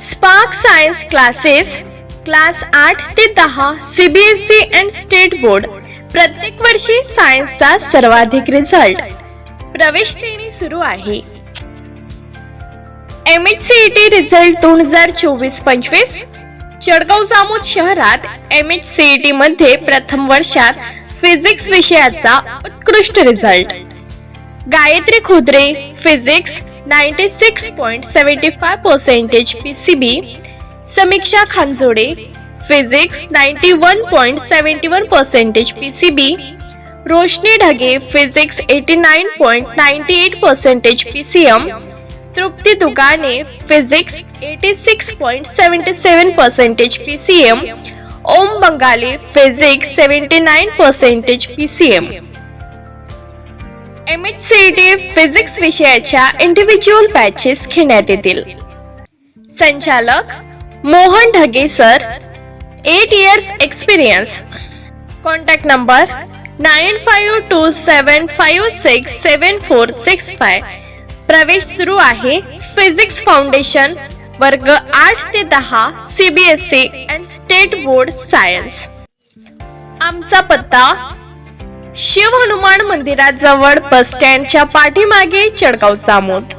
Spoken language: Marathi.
स्पार्क सायन्स क्लासेस क्लास आठ ते दहा सीबीएसई अँड स्टेट बोर्ड प्रत्येक वर्षी सायन्सचा सर्वाधिक रिझल्ट प्रवेश देणे सुरू आहे. M H C E T result दोन हजार चोवीस पंचवीस. चडगाव जामोद शहरात एम एच सी टी मध्ये प्रथम वर्षात फिजिक्स विषयाचा उत्कृष्ट result Gayatri Khudre physics ninety six point seventy five percentage P C B Samiksha Khanjode physics ninety one point seventy one percentage P C B Roshni Dhage physics eighty nine point ninety eight percentage P C M Trupti Dukane physics eighty six point seventy seven percentage P C M Om Bengali physics seventy nine percentage P C M M H C T physics विषयाच्या इंडिव्हिज्युअल बॅचेस घेण्यात येतील. संचालक Mohan Dhage sir eight years experience contact number nine five two seven five six seven four six five प्रवेश सुरू आहे फिजिक्स फाउंडेशन वर्ग आठ ते दहा CBSE and state board science आमचा पत्ता शिव हनुमान मंदिराजवळ बस स्टँडच्या पाठीमागे चडगाव जामोद